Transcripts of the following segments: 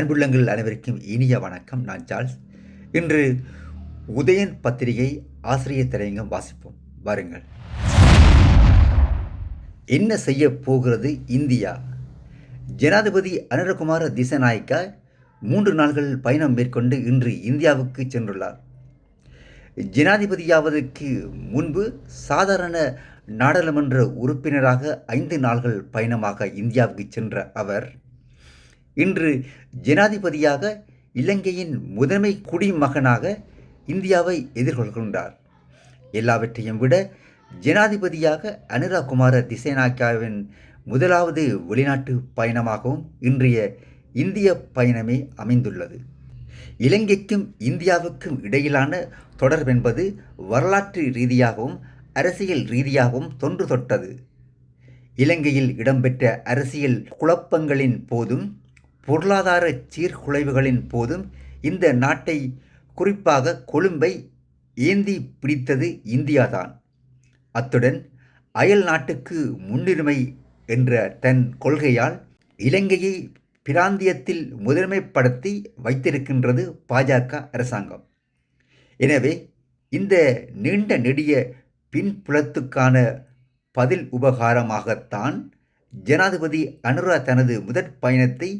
அன்புள்ளங்கள் அனைவருக்கும் இனிய வணக்கம். நான் சார்ல்ஸ் இன்று உதயன் பத்திரிகை ஆசிரியர் திரையங்கம் வாசிப்போம். வாருங்கள். என்ன செய்ய போகிறது இந்தியா? ஜனாதிபதி அனுரகுமார திசநாயக்கா மூன்று நாள்கள் பயணம் மேற்கொண்டு இன்று இந்தியாவுக்கு சென்றுள்ளார். ஜனாதிபதியாவதற்கு முன்பு சாதாரண நாடாளுமன்ற உறுப்பினராக ஐந்து நாள்கள் பயணமாக இந்தியாவுக்கு சென்ற அவர் இன்று ஜனாதிபதியாக இலங்கையின் முதன்மை குடிமகனாக இந்தியாவை எதிர்கொள்கின்றார். எல்லாவற்றையும் விட ஜனாதிபதியாக அனுரா குமார திசைநாயக்காவின் முதலாவது வெளிநாட்டு பயணமாகவும் இன்றைய இந்திய பயணமே அமைந்துள்ளது. இலங்கைக்கும் இந்தியாவுக்கும் இடையிலான தொடர்பென்பது வரலாற்று ரீதியாகவும் அரசியல் ரீதியாகவும் தொன்று தொட்டது. இலங்கையில் இடம்பெற்ற அரசியல் குழப்பங்களின் போதும் பொருளாதார சீர்குலைவுகளின் போதும் இந்த நாட்டை குறிப்பாக கொழும்பை ஏந்தி பிடித்தது இந்தியாதான். அத்துடன் அயல் நாட்டுக்கு முன்னுரிமை என்ற தன் கொள்கையால் இலங்கையை பிராந்தியத்தில் முதன்மைப்படுத்தி வைத்திருக்கின்றது பாஜக அரசாங்கம். எனவே இந்த நீண்ட நெடிய பின்புலத்துக்கான பதில் உபகாரமாகத்தான் ஜனாதிபதி அனுரா தனது முதற் பயணத்தை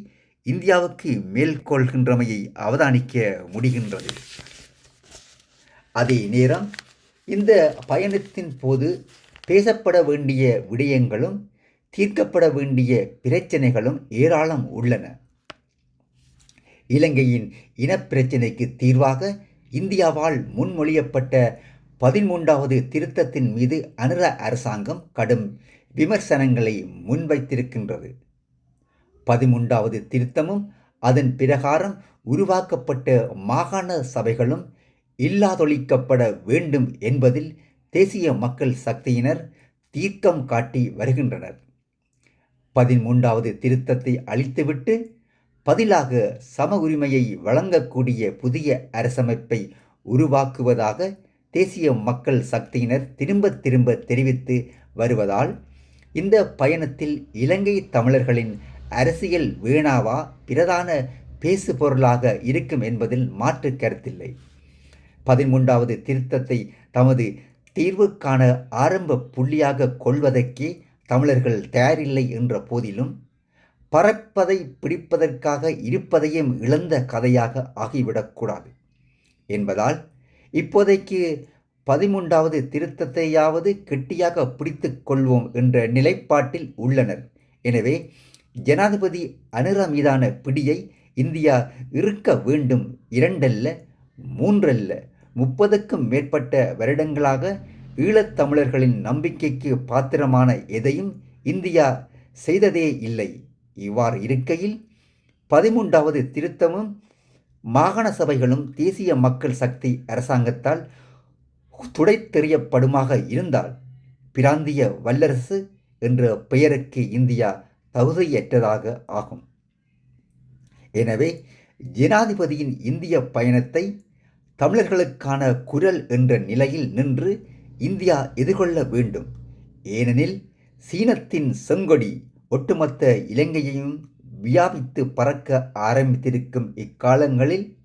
இந்தியாவுக்கு மேற்கொள்கின்றமையை அவதானிக்க முடிகின்றது. அதே நேரம் இந்த பயணத்தின் போது பேசப்பட வேண்டிய விடயங்களும் தீர்க்கப்பட வேண்டிய பிரச்சனைகளும் ஏராளம் உள்ளன. இலங்கையின் இனப்பிரச்சினைக்கு தீர்வாக இந்தியாவால் முன்மொழியப்பட்ட பதிமூன்றாவது திருத்தத்தின் மீது அனுர அரசாங்கம் கடும் விமர்சனங்களை முன்வைத்திருக்கின்றது. பதிமூன்றாவது திருத்தமும் அதன் பிரகாரம் உருவாக்கப்பட்ட மாகாண சபைகளும் இல்லாதொழிக்கப்பட வேண்டும் என்பதில் தேசிய மக்கள் சக்தியினர் தீர்க்கம் காட்டி வருகின்றனர். பதிமூன்றாவது திருத்தத்தை அழித்துவிட்டு பதிலாக சம உரிமையை வழங்கக்கூடிய புதிய அரசமைப்பை உருவாக்குவதாக தேசிய மக்கள் சக்தியினர் திரும்ப திரும்ப தெரிவித்து வருவதால் இந்த பயணத்தில் இலங்கை தமிழர்களின் அரசியல் வீணாவா? பிரதான பேசு பொருளாக இருக்கும் என்பதில் மாற்று கருத்தில்லை. பதிமூன்றாவது திருத்தத்தை தமது தீர்வுக்கான ஆரம்ப புள்ளியாக கொள்வதற்கே தமிழர்கள் தயாரில்லை என்ற போதிலும் பறப்பதை பிடிப்பதற்காக இருப்பதையும் இழந்த கதையாக ஆகிவிடக்கூடாது என்பதால் இப்போதைக்கு பதிமூன்றாவது திருத்தத்தையாவது கெட்டியாக பிடித்து கொள்வோம் என்ற நிலைப்பாட்டில் உள்ளனர். எனவே ஜனாதிபதி அனுரா மீதான பிடியை இந்தியா இருக்க வேண்டும். இரண்டல்ல மூன்றல்ல முப்பதுக்கும் மேற்பட்ட வருடங்களாக ஈழத்தமிழர்களின் நம்பிக்கைக்கு பாத்திரமான எதையும் இந்தியா செய்ததே இல்லை. இவ்வாறு இருக்கையில் பதிமூன்றாவது திருத்தமும் மாகாண சபைகளும் தேசிய மக்கள் சக்தி அரசாங்கத்தால் துடைத்தெறியப்படுமாக இருந்தால் பிராந்திய வல்லரசு என்ற பெயருக்கு இந்தியா தகுதியற்றதாக ஆகும். எனவே ஜனாதிபதியின் இந்திய பயணத்தை தமிழர்களுக்கான குரல் என்ற நிலையில் நின்று இந்தியா எதிர்கொள்ள வேண்டும். ஏனெனில் சீனத்தின் செங்கொடி ஒட்டுமொத்த இலங்கையையும் வியாபித்து பறக்க ஆரம்பித்திருக்கும் இக்காலங்களில்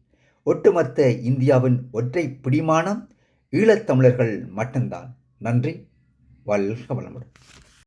ஒட்டுமொத்த இந்தியாவின் ஒற்றை பிடிமானம் ஈழத்தமிழர்கள் மட்டும்தான். நன்றி. வாழ்க வளமுடன்.